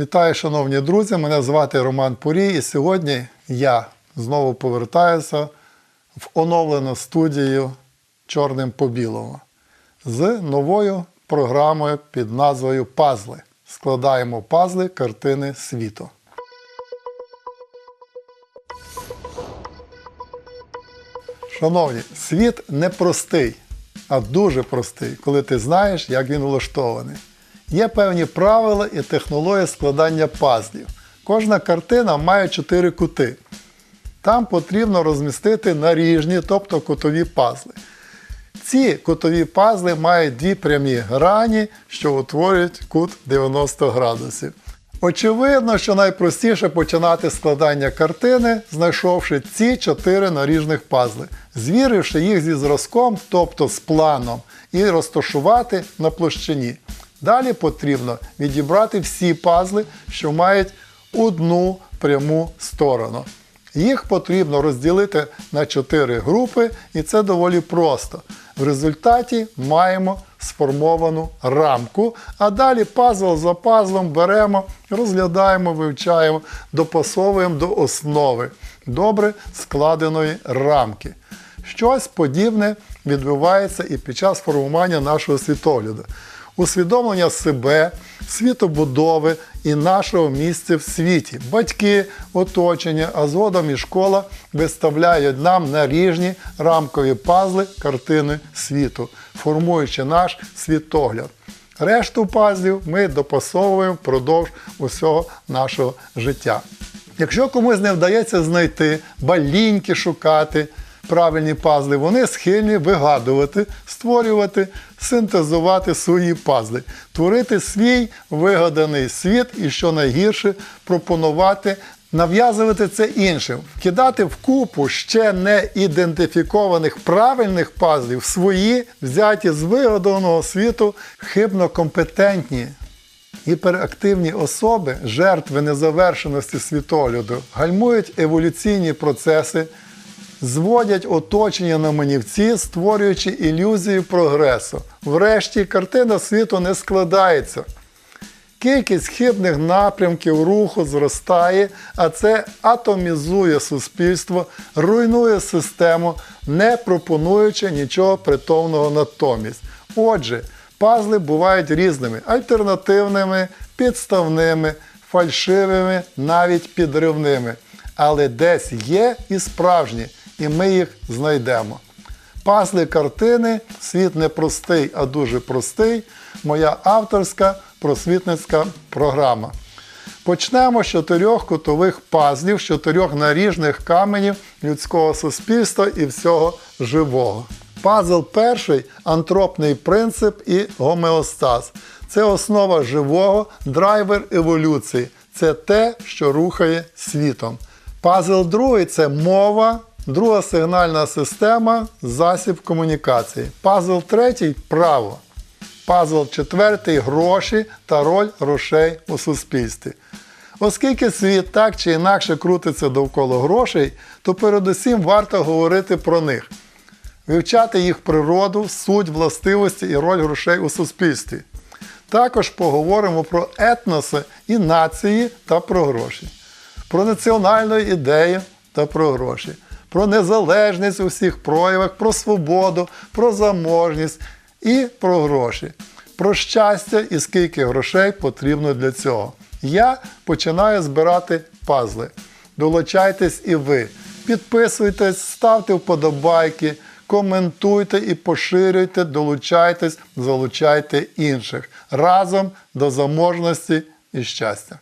Вітаю, шановні друзі! Мене звати Роман Пурій, і сьогодні я знову повертаюся в оновлену студію Чорним по білому з новою програмою під назвою Пазли. Складаємо пазли картини світу. Шановні, світ не простий, а дуже простий, коли ти знаєш, як він влаштований. Є певні правила і технології складання пазлів. Кожна картина має чотири кути. Там потрібно розмістити наріжні, тобто кутові пазли. Ці кутові пазли мають дві прямі грані, що утворюють кут 90 градусів. Очевидно, що найпростіше починати складання картини, знайшовши ці чотири наріжних пазли, звіривши їх зі зразком, тобто з планом, і розташувати на площині. Далі потрібно відібрати всі пазли, що мають одну пряму сторону. Їх потрібно розділити на 4 групи, і це доволі просто. В результаті маємо сформовану рамку, а далі пазл за пазлом беремо, розглядаємо, вивчаємо, допасовуємо до основи добре складеної рамки. Щось подібне відбувається і під час формування нашого світогляду. Усвідомлення себе, світобудови і нашого місця в світі. Батьки, оточення, а згодом і школа виставляють нам наріжні рамкові пазли картини світу, формуючи наш світогляд. Решту пазлів ми допасовуємо впродовж усього нашого життя. Якщо комусь не вдається знайти, баліньки шукати, правильні пазли, вони схильні вигадувати, створювати, синтезувати свої пазли, творити свій вигаданий світ і, що найгірше, пропонувати. Нав'язувати це іншим, кидати в купу ще не ідентифікованих правильних пазлів свої, взяті з вигаданого світу, хибно компетентні. Гіперактивні особи, жертви незавершеності світогляду, гальмують еволюційні процеси, зводять оточення на манівці, створюючи ілюзію прогресу. Врешті картина світу не складається. Кількість хибних напрямків руху зростає, а це атомізує суспільство, руйнує систему, не пропонуючи нічого притомного натомість. Отже, пазли бувають різними: альтернативними, підставними, фальшивими, навіть підривними. Але десь є і справжні, і ми їх знайдемо. Пазли картини Світ не простий, а дуже простий. Моя авторська просвітницька програма. Почнемо з чотирьох кутових пазлів, з чотирьох наріжних каменів людського суспільства і всього живого. Пазл перший антропний принцип і гомеостаз. Це основа живого, драйвер еволюції. Це те, що рухає світом. Пазл другий це мова, друга сигнальна система, засіб комунікації. Пазл третій право. Пазл четвертий гроші та роль грошей у суспільстві. Оскільки світ так чи інакше крутиться довкола грошей, то передусім варто говорити про них, вивчати їх природу, суть, властивості і роль грошей у суспільстві. Також поговоримо про етноси і нації та про гроші, про національну ідею та про гроші, про незалежність у всіх проявах, про свободу, про заможність і про гроші, про щастя і скільки грошей потрібно для цього. Я починаю збирати пазли. Долучайтесь і ви. Підписуйтесь, ставте вподобайки, коментуйте і поширюйте, долучайтесь, залучайте інших разом до заможності і щастя.